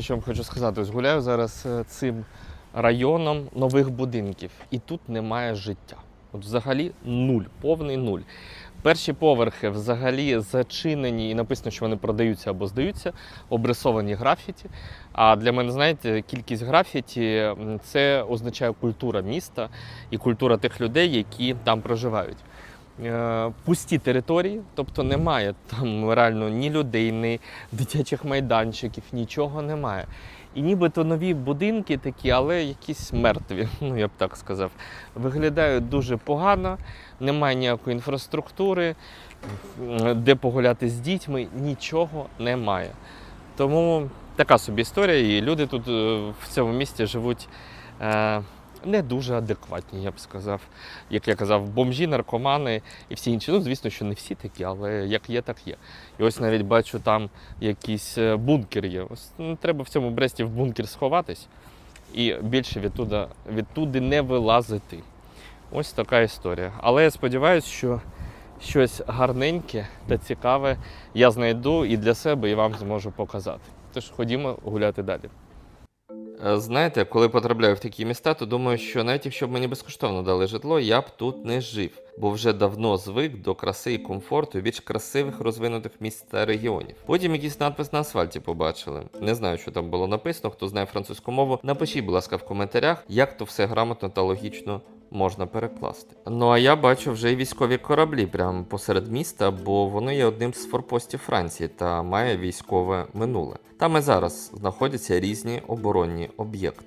Що вам хочу сказати, ось гуляю зараз е, цим районом нових будинків, і тут немає життя. От взагалі нуль, повний нуль. Перші поверхи взагалі зачинені і написано, що вони продаються або здаються, обрисовані графіті. А для мене, знаєте, кількість графіті це означає культура міста і культура тих людей, які там проживають. Е, Пусті території, тобто немає там реально ні людей, ні дитячих майданчиків, нічого немає. І нібито нові будинки такі, але якісь мертві, ну я б так сказав. Виглядають дуже погано, немає ніякої інфраструктури, де погуляти з дітьми, нічого немає. Тому така собі історія, і люди тут е, в цьому місті живуть е, не дуже адекватні, я б сказав. Як я казав, бомжі, наркомани і всі інші. Ну, звісно, що не всі такі, але як є, так є. І ось навіть бачу, там якийсь е, бункер є. Ось ну, треба в цьому Бресті в бункер сховатись і більше відтуда, відтуди не вилазити. Ось така історія. Але я сподіваюся, що щось гарненьке та цікаве я знайду і для себе, і вам зможу показати. Тож ходімо гуляти далі. Е, Знаєте, коли потрапляю в такі міста, то думаю, що навіть якщо б мені безкоштовно дали житло, я б тут не жив, бо вже давно звик до краси і комфорту більш красивих розвинутих міст та регіонів. Потім якийсь надпис на асфальті побачили. Не знаю, що там було написано. Хто знає французьку мову, напишіть, будь ласка, в коментарях, як то все грамотно та логічно можна перекласти. Ну а я бачу вже і військові кораблі прямо посеред міста, бо воно є одним з форпостів Франції та має військове минуле. Там і зараз знаходяться різні оборонні об'єкти.